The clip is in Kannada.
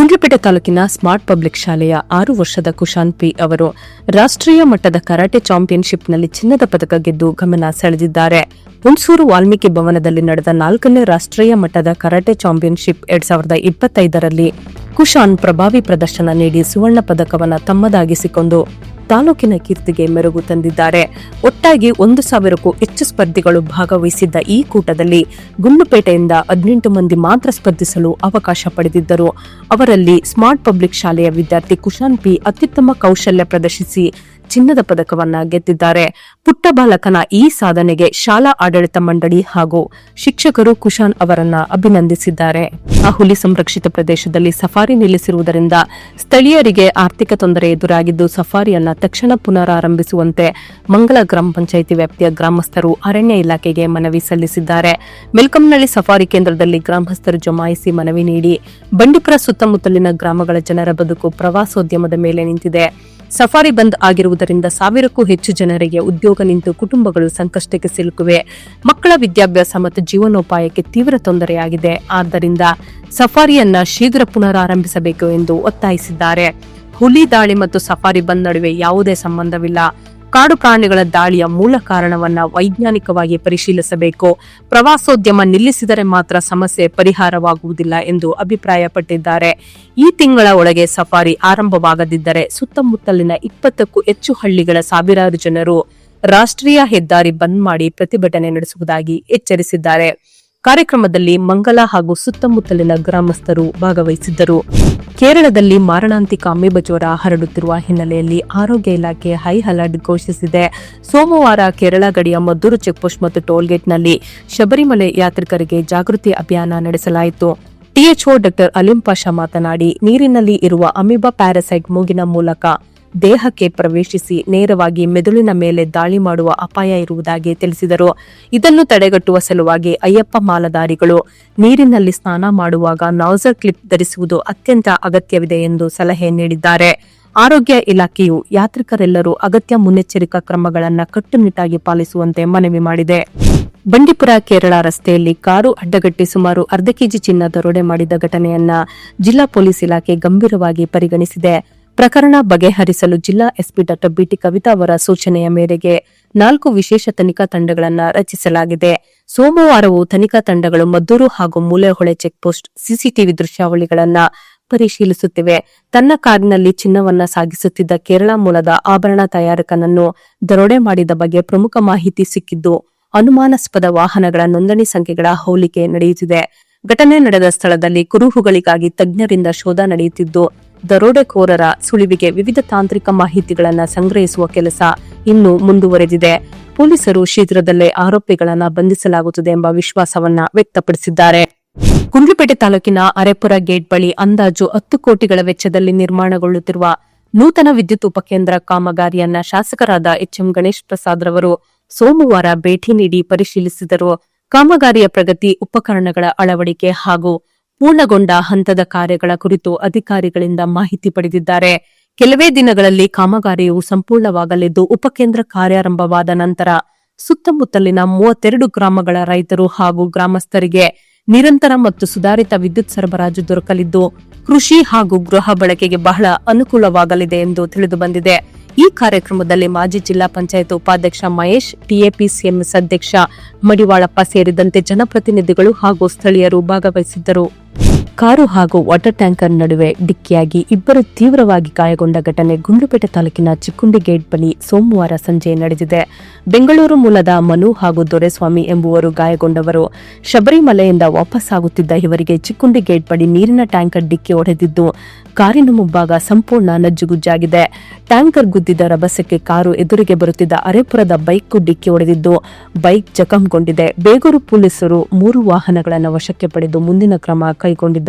ಗುಂಡ್ಲುಪೇಟೆ ತಾಲೂಕಿನ ಸ್ಮಾರ್ಟ್ ಪಬ್ಲಿಕ್ ಶಾಲೆಯ ಆರು ವರ್ಷದ ಕುಶಾನ್ ಪಿ ಅವರು ರಾಷ್ಟ್ರೀಯ ಮಟ್ಟದ ಕರಾಟೆ ಚಾಂಪಿಯನ್ಶಿಪ್ನಲ್ಲಿ ಚಿನ್ನದ ಪದಕ ಗೆದ್ದು ಗಮನ ಸೆಳೆದಿದ್ದಾರೆ. ಹುಣಸೂರು ವಾಲ್ಮೀಕಿ ಭವನದಲ್ಲಿ ನಡೆದ ನಾಲ್ಕನೇ ರಾಷ್ಟ್ರೀಯ ಮಟ್ಟದ ಕರಾಟೆ ಚಾಂಪಿಯನ್ಶಿಪ್ ಎರಡ್ ಸಾವಿರದ ಇಪ್ಪತ್ತೈದರಲ್ಲಿ ಕುಶಾನ್ ಪ್ರಭಾವಿ ಪ್ರದರ್ಶನ ನೀಡಿ ಸುವರ್ಣ ಪದಕವನ್ನು ತಮ್ಮದಾಗಿಸಿಕೊಂಡು ತಾಲೂಕಿನ ಕೀರ್ತಿಗೆ ಮೆರುಗು ತಂದಿದ್ದಾರೆ. ಒಟ್ಟಾಗಿ ಒಂದು ಸಾವಿರಕ್ಕೂ ಹೆಚ್ಚು ಸ್ಪರ್ಧಿಗಳು ಭಾಗವಹಿಸಿದ್ದ ಈ ಕೂಟದಲ್ಲಿ ಗುಂಡುಪೇಟೆಯಿಂದ ಹದಿನೆಂಟು ಮಂದಿ ಮಾತ್ರ ಸ್ಪರ್ಧಿಸಲು ಅವಕಾಶ ಪಡೆದಿದ್ದರು. ಅವರಲ್ಲಿ ಸ್ಮಾರ್ಟ್ ಪಬ್ಲಿಕ್ ಶಾಲೆಯ ವಿದ್ಯಾರ್ಥಿ ಕುಶಾನ್ ಪಿ ಅತ್ಯುತ್ತಮ ಕೌಶಲ್ಯ ಪ್ರದರ್ಶಿಸಿ ಚಿನ್ನದ ಪದಕವನ್ನ ಗೆದ್ದಿದ್ದಾರೆ. ಪುಟ್ಟ ಬಾಲಕನ ಈ ಸಾಧನೆಗೆ ಶಾಲಾ ಆಡಳಿತ ಮಂಡಳಿ ಹಾಗೂ ಶಿಕ್ಷಕರು ಕುಶಾನ್ ಅವರನ್ನ ಅಭಿನಂದಿಸಿದ್ದಾರೆ. ಆ ಹುಲಿ ಸಂರಕ್ಷಿತ ಪ್ರದೇಶದಲ್ಲಿ ಸಫಾರಿ ನಿಲ್ಲಿಸಿರುವುದರಿಂದ ಸ್ಥಳೀಯರಿಗೆ ಆರ್ಥಿಕ ತೊಂದರೆ ಎದುರಾಗಿದ್ದು ಸಫಾರಿಯನ್ನ ತಕ್ಷಣ ಪುನರಾರಂಭಿಸುವಂತೆ ಮಂಗಲ ಗ್ರಾಮ ಪಂಚಾಯಿತಿ ವ್ಯಾಪ್ತಿಯ ಗ್ರಾಮಸ್ಥರು ಅರಣ್ಯ ಇಲಾಖೆಗೆ ಮನವಿ ಸಲ್ಲಿಸಿದ್ದಾರೆ. ಮೆಲ್ಕಂನಳ್ಳಿ ಸಫಾರಿ ಕೇಂದ್ರದಲ್ಲಿ ಗ್ರಾಮಸ್ಥರು ಜಮಾಯಿಸಿ ಮನವಿ ನೀಡಿ ಬಂಡೀಪುರ ಸುತ್ತಮುತ್ತಲಿನ ಗ್ರಾಮಗಳ ಜನರ ಬದುಕು ಪ್ರವಾಸೋದ್ಯಮದ ಮೇಲೆ ನಿಂತಿದೆ. ಸಫಾರಿ ಬಂದ್ ಆಗಿರುವುದರಿಂದ ಸಾವಿರಕ್ಕೂ ಹೆಚ್ಚು ಜನರಿಗೆ ಉದ್ಯೋಗ ನಿಂತು ಕುಟುಂಬಗಳು ಸಂಕಷ್ಟಕ್ಕೆ ಸಿಲುಕಿವೆ. ಮಕ್ಕಳ ವಿದ್ಯಾಭ್ಯಾಸ ಮತ್ತು ಜೀವನೋಪಾಯಕ್ಕೆ ತೀವ್ರ ತೊಂದರೆಯಾಗಿದೆ. ಆದ್ದರಿಂದ ಸಫಾರಿಯನ್ನ ಶೀಘ್ರ ಪುನರಾರಂಭಿಸಬೇಕು ಎಂದು ಒತ್ತಾಯಿಸಿದ್ದಾರೆ. ಹುಲಿ ದಾಳಿ ಮತ್ತು ಸಫಾರಿ ಬಂದ್ ನಡುವೆ ಯಾವುದೇ ಸಂಬಂಧವಿಲ್ಲ. ಕಾಡು ಪ್ರಾಣಿಗಳ ದಾಳಿಯ ಮೂಲ ಕಾರಣವನ್ನ ವೈಜ್ಞಾನಿಕವಾಗಿ ಪರಿಶೀಲಿಸಬೇಕು. ಪ್ರವಾಸೋದ್ಯಮ ನಿಲ್ಲಿಸಿದರೆ ಮಾತ್ರ ಸಮಸ್ಯೆ ಪರಿಹಾರವಾಗುವುದಿಲ್ಲ ಎಂದು ಅಭಿಪ್ರಾಯಪಟ್ಟಿದ್ದಾರೆ. ಈ ತಿಂಗಳ ಒಳಗೆ ಸಫಾರಿ ಆರಂಭವಾಗದಿದ್ದರೆ ಸುತ್ತಮುತ್ತಲಿನ ಇಪ್ಪತ್ತಕ್ಕೂ ಹೆಚ್ಚು ಹಳ್ಳಿಗಳ ಸಾವಿರಾರು ಜನರು ರಾಷ್ಟ್ರೀಯ ಹೆದ್ದಾರಿ ಬಂದ್ ಮಾಡಿ ಪ್ರತಿಭಟನೆ ನಡೆಸುವುದಾಗಿ ಎಚ್ಚರಿಸಿದ್ದಾರೆ. ಕಾರ್ಯಕ್ರಮದಲ್ಲಿ ಮಂಗಲ ಹಾಗೂ ಸುತ್ತಮುತ್ತಲಿನ ಗ್ರಾಮಸ್ಥರು ಭಾಗವಹಿಸಿದ್ದರು. ಕೇರಳದಲ್ಲಿ ಮಾರಣಾಂತಿಕ ಅಮೀಬ ಜ್ವರ ಹರಡುತ್ತಿರುವ ಹಿನ್ನೆಲೆಯಲ್ಲಿ ಆರೋಗ್ಯ ಇಲಾಖೆ ಹೈ ಅಲರ್ಟ್ ಘೋಷಿಸಿದೆ. ಸೋಮವಾರ ಕೇರಳ ಗಡಿಯ ಮದ್ದೂರು ಚೆಕ್ಪೋಸ್ಟ್ ಮತ್ತು ಟೋಲ್ಗೇಟ್ನಲ್ಲಿ ಶಬರಿಮಲೆ ಯಾತ್ರಿಕರಿಗೆ ಜಾಗೃತಿ ಅಭಿಯಾನ ನಡೆಸಲಾಯಿತು. ಟಿಎಚ್ಒ ಡಾಕ್ಟರ್ ಅಲಿಂ ಪಾಷಾ ಮಾತನಾಡಿ, ನೀರಿನಲ್ಲಿ ಇರುವ ಅಮೀಬಾ ಪ್ಯಾರಾಸೈಟ್ ಮೂಗಿನ ಮೂಲಕ ದೇಹಕ್ಕೆ ಪ್ರವೇಶಿಸಿ ನೇರವಾಗಿ ಮೆದುಳಿನ ಮೇಲೆ ದಾಳಿ ಮಾಡುವ ಅಪಾಯ ಇರುವುದಾಗಿ ತಿಳಿಸಿದರು. ಇದನ್ನು ತಡೆಗಟ್ಟುವ ಸಲುವಾಗಿ ಅಯ್ಯಪ್ಪ ಮಾಲಧಾರಿಗಳು ನೀರಿನಲ್ಲಿ ಸ್ನಾನ ಮಾಡುವಾಗ ನೌಸರ್ ಕ್ಲಿಪ್ ಧರಿಸುವುದು ಅತ್ಯಂತ ಅಗತ್ಯವಿದೆ ಎಂದು ಸಲಹೆ ನೀಡಿದ್ದಾರೆ. ಆರೋಗ್ಯ ಇಲಾಖೆಯು ಯಾತ್ರಿಕರೆಲ್ಲರೂ ಅಗತ್ಯ ಮುನ್ನೆಚ್ಚರಿಕಾ ಕ್ರಮಗಳನ್ನು ಕಟ್ಟುನಿಟ್ಟಾಗಿ ಪಾಲಿಸುವಂತೆ ಮನವಿ ಮಾಡಿದೆ. ಬಂಡೀಪುರ, ಕೇರಳ ರಸ್ತೆಯಲ್ಲಿ ಕಾರು ಅಡ್ಡಗಟ್ಟಿ ಸುಮಾರು ಅರ್ಧ ಕೆಜಿ ಚಿನ್ನ ದರೋಡೆ ಮಾಡಿದ ಘಟನೆಯನ್ನ ಜಿಲ್ಲಾ ಪೊಲೀಸ್ ಇಲಾಖೆ ಗಂಭೀರವಾಗಿ ಪರಿಗಣಿಸಿದೆ. ಪ್ರಕರಣ ಬಗೆಹರಿಸಲು ಜಿಲ್ಲಾ ಎಸ್ಪಿ ಡಾ ಬಿಟಿ ಕವಿತಾ ಅವರ ಸೂಚನೆಯ ಮೇರೆಗೆ ನಾಲ್ಕು ವಿಶೇಷ ತನಿಖಾ ತಂಡಗಳನ್ನು ರಚಿಸಲಾಗಿದೆ. ಸೋಮವಾರವೂ ತನಿಖಾ ತಂಡಗಳು ಮದ್ದೂರು ಹಾಗೂ ಮೂಲೆಹೊಳೆ ಚೆಕ್ಪೋಸ್ಟ್ ಸಿಸಿಟಿವಿ ದೃಶ್ಯಾವಳಿಗಳನ್ನು ಪರಿಶೀಲಿಸುತ್ತಿವೆ. ತನ್ನ ಕಾರಿನಲ್ಲಿ ಚಿನ್ನವನ್ನ ಸಾಗಿಸುತ್ತಿದ್ದ ಕೇರಳ ಮೂಲದ ಆಭರಣ ತಯಾರಕನನ್ನು ದರೋಡೆ ಮಾಡಿದ ಬಗ್ಗೆ ಪ್ರಮುಖ ಮಾಹಿತಿ ಸಿಕ್ಕಿದ್ದು, ಅನುಮಾನಾಸ್ಪದ ವಾಹನಗಳ ನೋಂದಣಿ ಸಂಖ್ಯೆಗಳ ಹೋಲಿಕೆ ನಡೆಯುತ್ತಿದೆ. ಘಟನೆ ನಡೆದ ಸ್ಥಳದಲ್ಲಿ ಕುರುಹುಗಳಿಗಾಗಿ ತಜ್ಞರಿಂದ ಶೋಧ ನಡೆಯುತ್ತಿದ್ದು ದರೋಡೆಕೋರರ ಸುಳಿವಿಗೆ ವಿವಿಧ ತಾಂತ್ರಿಕ ಮಾಹಿತಿಗಳನ್ನು ಸಂಗ್ರಹಿಸುವ ಕೆಲಸ ಇನ್ನೂ ಮುಂದುವರೆದಿದೆ. ಪೊಲೀಸರು ಶೀಘ್ರದಲ್ಲೇ ಆರೋಪಿಗಳನ್ನು ಬಂಧಿಸಲಾಗುತ್ತದೆ ಎಂಬ ವಿಶ್ವಾಸವನ್ನ ವ್ಯಕ್ತಪಡಿಸಿದ್ದಾರೆ. ಗುಂಡ್ಲುಪೇಟೆ ತಾಲೂಕಿನ ಅರೆಪುರ ಗೇಟ್ ಬಳಿ ಅಂದಾಜು ಹತ್ತು ಕೋಟಿಗಳ ವೆಚ್ಚದಲ್ಲಿ ನಿರ್ಮಾಣಗೊಳ್ಳುತ್ತಿರುವ ನೂತನ ವಿದ್ಯುತ್ ಉಪಕೇಂದ್ರ ಕಾಮಗಾರಿಯನ್ನ ಶಾಸಕರಾದ ಎಚ್ಎಂ ಗಣೇಶ್ ಪ್ರಸಾದ್ ರವರು ಸೋಮವಾರ ಭೇಟಿ ನೀಡಿ ಪರಿಶೀಲಿಸಿದರು. ಕಾಮಗಾರಿಯ ಪ್ರಗತಿ ಉಪಕರಣಗಳ ಅಳವಡಿಕೆ ಹಾಗೂ ಪೂರ್ಣಗೊಂಡ ಹಂತದ ಕಾರ್ಯಗಳ ಕುರಿತು ಅಧಿಕಾರಿಗಳಿಂದ ಮಾಹಿತಿ ಪಡೆದಿದ್ದಾರೆ. ಕೆಲವೇ ದಿನಗಳಲ್ಲಿ ಕಾಮಗಾರಿಯು ಸಂಪೂರ್ಣವಾಗಲಿದ್ದು, ಉಪಕೇಂದ್ರ ಕಾರ್ಯಾರಂಭವಾದ ನಂತರ ಸುತ್ತಮುತ್ತಲಿನ ಮೂವತ್ತೆರಡು ಗ್ರಾಮಗಳ ರೈತರು ಹಾಗೂ ಗ್ರಾಮಸ್ಥರಿಗೆ ನಿರಂತರ ಮತ್ತು ಸುಧಾರಿತ ವಿದ್ಯುತ್ ಸರಬರಾಜು ದೊರಕಲಿದ್ದು, ಕೃಷಿ ಹಾಗೂ ಗೃಹ ಬಳಕೆಗೆ ಬಹಳ ಅನುಕೂಲವಾಗಲಿದೆ ಎಂದು ತಿಳಿದುಬಂದಿದೆ. ಈ ಕಾರ್ಯಕ್ರಮದಲ್ಲಿ ಮಾಜಿ ಜಿಲ್ಲಾ ಪಂಚಾಯತ್ ಉಪಾಧ್ಯಕ್ಷ ಮಹೇಶ್ ಟಿಎಪಿಸಿಎಂಎಸ್ ಅಧ್ಯಕ್ಷ ಮಡಿವಾಳಪ್ಪ ಸೇರಿದಂತೆ ಜನಪ್ರತಿನಿಧಿಗಳು ಹಾಗೂ ಸ್ಥಳೀಯರು ಭಾಗವಹಿಸಿದ್ದರು. ಕಾರು ಹಾಗೂ ವಾಟರ್ ಟ್ಯಾಂಕರ್ ನಡುವೆ ಡಿಕ್ಕಿಯಾಗಿ ಇಬ್ಬರು ತೀವ್ರವಾಗಿ ಗಾಯಗೊಂಡ ಘಟನೆ ಗುಂಡ್ಲುಪೇಟೆ ತಾಲೂಕಿನ ಚಿಕ್ಕುಂಡಿ ಗೇಟ್ ಬಳಿ ಸೋಮವಾರ ಸಂಜೆ ನಡೆದಿದೆ. ಬೆಂಗಳೂರು ಮೂಲದ ಮನು ಹಾಗೂ ದೊರೆಸ್ವಾಮಿ ಎಂಬುವರು ಗಾಯಗೊಂಡವರು. ಶಬರಿಮಲೆಯಿಂದ ವಾಪಸ್ಸಾಗುತ್ತಿದ್ದ ಇವರಿಗೆ ಚಿಕ್ಕುಂಡಿ ಗೇಟ್ ಬಳಿ ನೀರಿನ ಟ್ಯಾಂಕರ್ ಡಿಕ್ಕಿ ಹೊಡೆದಿದ್ದು, ಕಾರಿನ ಮುಂಭಾಗ ಸಂಪೂರ್ಣ ನಜ್ಜುಗುಜ್ಜಾಗಿದೆ. ಟ್ಯಾಂಕರ್ ಗುದ್ದಿದ ರಭಸಕ್ಕೆ ಕಾರು ಎದುರಿಗೆ ಬರುತ್ತಿದ್ದ ಅರೆಪುರದ ಬೈಕ್ ಡಿಕ್ಕಿ ಹೊಡೆದಿದ್ದು, ಬೈಕ್ ಜಖಂಗೊಂಡಿದೆ. ಬೇಗೂರು ಪೊಲೀಸರು ಮೂರು ವಾಹನಗಳನ್ನು ವಶಕ್ಕೆ ಪಡೆದು ಮುಂದಿನ ಕ್ರಮ ಕೈಗೊಂಡಿದ್ದಾರೆ.